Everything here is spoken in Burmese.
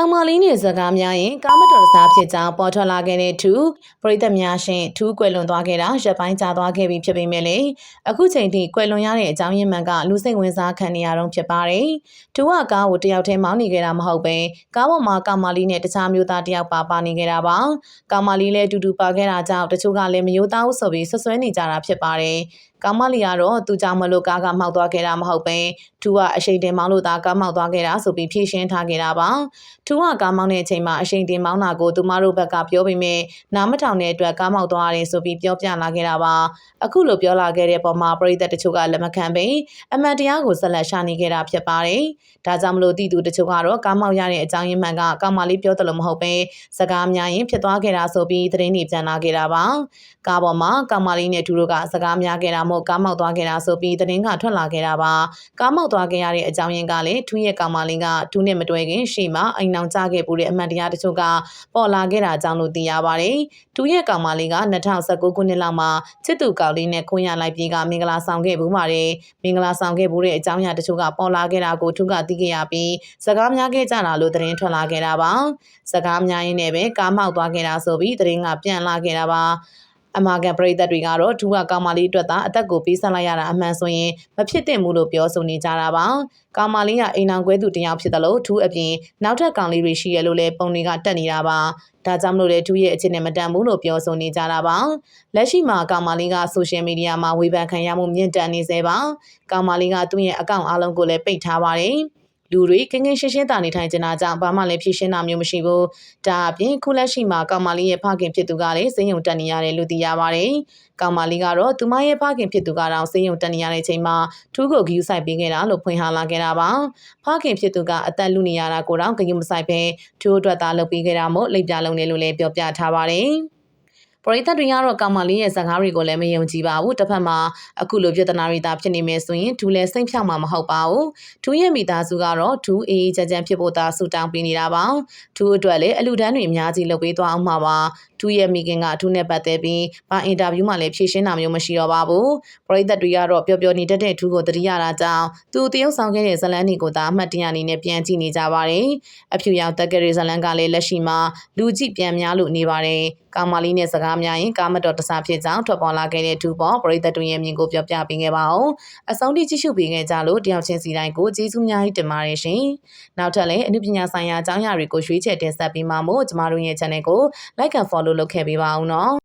ကောင်မလေးနဲ့ဇကားများရင်ကာမတော်စားဖြစ်ကြောင်းပေါ်ထွက်လာခဲ့တဲ့သူပရိသတ်များရှင်ထူးကွယ်လွန်သွားခဲ့တာရပ်ပိုင်းကြာသွားခဲ့ပြီဖြစ်ပေမဲ့လေအခုချိန်ထိကွယ်လွန်ရတဲ့အကြောင်းရင်းမှန်ကလူစိတ်ဝင်စားခံနေရတော့ဖြစ်ပါတယ်။သူကကားကိုတယောက်တည်းမောင်းနေခဲ့တာမဟုတ်ပဲကားပေါ်မှာကောင်မလေးနဲ့တခြားမျိုးသားတယောက်ပါပါနေခဲ့တာပါ။ကောင်မလေးလည်းအတူတူပါခဲ့တာကြောင့်တချို့ကလည်းမယိုးသားဘူးဆိုပြီးဆွဆွဲနေကြတာဖြစ်ပါတယ်။ ကောင်မလေးကတော့သူကြောင့်မလို့ကားကမှောက်သွားခဲ့တာမဟုတ်ပဲသူကအရှိန်တင်မောင်းလို့သာကားမှောက်သွားခဲ့တာဆိုပြီးဖြေရှင်းထားခဲ့တာပါ။သူကကားမောင်းတဲ့အချိန်မှာအရှိန်တင်မောင်းတာကိုသူမတို့ဘက်ကပြောပေမဲ့နားမထောင်တဲ့အတွက်ကားမောက်သွားတယ်ဆိုပြီးပြောပြလာခဲ့တာပါ။အခုလိုပြောလာခဲ့တဲ့ပုံမှာပရိသတ်တချို့ကလက်မခံပဲအမှန်တရားကိုဆက်လက်ရှာနေခဲ့တာဖြစ်ပါတယ်။ဒါကြောင့်မလို့တည်သူတချို့ကတော့ကားမောက်ရတဲ့အကြောင်းရင်းမှန်ကကောင်မလေးပြောတယ်လို့မဟုတ်ပဲစကားများရင်ဖြစ်သွားခဲ့တာဆိုပြီးသတင်းတွေပြန်လာခဲ့တာပါ။ကားပေါ်မှာကောင်မလေးနဲ့သူတို့ကစကားများခဲ့တာမို့ကားမောက်သွားခဲ့တာဆိုပြီးသတင်းကထွက်လာခဲ့တာပါကားမောက်သွားခဲ့ရတဲ့အကြောင်းရင်းကလည်းထူးရဲ့ကောင်မလေးကထူးနဲ့မတွဲခင်ရှေ့မှာအိမ်အောင်ကြခဲ့ပူတဲ့အမှန်တရားတချို့ကပေါ်လာခဲ့တာကြောင့်လို့သိရပါတယ်ထူးရဲ့ကောင်မလေးက2019ခုနှစ်လောက်မှာချစ်သူကောင်လေးနဲ့ခွင့်ရလိုက်ပြီးကမင်္ဂလာဆောင်ခဲ့ဘူးပါတယ်မင်္ဂလာဆောင်ခဲ့ဘူးတဲ့အကြောင်းအရာတချို့ကပေါ်လာခဲ့တာကိုထူးကသိခဲ့ရပြီးစကားများခဲ့ကြတာလို့သတင်းထွက်လာခဲ့တာပါစကားများရင်းနဲ့ပဲကားမောက်သွားခဲ့တာဆိုပြီးသတင်းကပြန်လာခဲ့တာပါ အမာကန်ပရိသတ်တွေကတော့ထူးကကောင်မလေးအတွက်သာအသက်ကိုပေးဆက်လိုက်ရတာအမှန်ဆိုရင်မဖြစ်သင့်ဘူးလို့ပြောဆိုနေကြတာပါ။ကောင်မလေးကအိမ်အောင်ကွဲသူတယောက်ဖြစ်တယ်လို့ထူးအပြင်နောက်ထပ်ကောင်လေးတွေရှိရလို့လည်းပုံတွေကတက်နေတာပါ။ဒါကြောင့်မလို့လေထူးရဲ့အခြေအနေမတန်ဘူးလို့ပြောဆိုနေကြတာပါ။လက်ရှိမှာကောင်မလေးကဆိုရှယ်မီဒီယာမှာဝေဖန်ခံရမှုမြင့်တက်နေစေပါ။ကောင်မလေးကသူ့ရဲ့အကောင့်အားလုံးကိုလည်းပိတ်ထားပါတယ်။ လူတွေကင်းကင်းရှင်းရှင်းတာနေထိုင်ကြတာကြောင့်ဘာမှလည်းဖြည့်ရှင်းတာမျိုးမရှိဘူး။ဒါအပြင်ခုလက်ရှိမှာကောင်မလေးရဲ့ဖခင်ဖြစ်သူကလည်းစိတ်ယုံတက်နေရတယ်လို့သိရပါတယ်။ကောင်မလေးကတော့သူမရဲ့ဖခင်ဖြစ်သူကတော့စိတ်ယုံတက်နေရတဲ့ချိန်မှာထူးကိုဂယူဆိုင်ပေးခဲ့တာလို့ဖွင့်ဟလာခဲ့တာပါ။ဖခင်ဖြစ်သူကအသက်လူနေရတာကိုတော့ဂယူမဆိုင်ပဲထူးအတွက်သာလုပ်ပေးခဲ့တာမို့လိပ်ပြလုံးနေလို့လည်းပြောပြထားပါတယ်။ ပရိသတ်တွေကတော့ကောင်မလေးရဲ့ဇာကားတွေကိုလည်းမယုံကြည်ပါဘူးတစ်ဖက်မှာအခုလိုပြဿနာတွေသာဖြစ်နေမယ်ဆိုရင်ဒူလည်းစိတ်ဖြောက်မှာမဟုတ်ပါဘူးဒူရဲ့မိသားစုကတော့ဒူအေးအေးချမ်းချမ်းဖြစ်ဖို့သာဆူတောင်းပေးနေတာပါဒူအတွက်လည်းအလူတန်းတွေအများကြီးလုပ်ပေးသွားအောင်မှာပါဒူရဲ့မိခင်ကဒူနဲ့ပတ်သက်ပြီးဘာအင်တာဗျူးမှလည်းဖြေရှင်းတာမျိုးမရှိတော့ပါဘူးပရိသတ်တွေကတော့ပျော်ပျော်နေတတ်တဲ့ဒူကိုတတိယတာကြောင့်သူတရုပ်ဆောင်ခဲ့တဲ့ဇလန်းတွေကိုသာအမှတ်တရအနေနဲ့ပြန်ကြည့်နေကြပါတယ်အဖြူရောင်တက်ကလေးဇလန်းကလည်းလက်ရှိမှာလူကြည့်ပြန်များလို့နေပါတယ်ကောင်မလေးနဲ့စကားများရင်ကာမတော်တစားဖြစ်ကြောင်းထွက်ပေါ်လာခဲ့တဲ့ဒူပေါ်ပရိသတ်တွင်ရဲ့မြင်ကိုပြောပြပေးခဲ့ပါအောင်အဆုံးထိကြည့်ရှုပေးခဲ့ကြလို့တယောက်ချင်းစီတိုင်းကိုကျေးဇူးများကြီးတင်ပါတယ်ရှင်နောက်ထပ်လည်းအနုပညာဆိုင်ရာအကြောင်းအရာတွေကိုရွေးချယ်တင်ဆက်ပေးမှာမို့ကျမတို့ရဲ့ channel ကို like and follow လုပ်ခဲ့ပေးပါအောင်နော်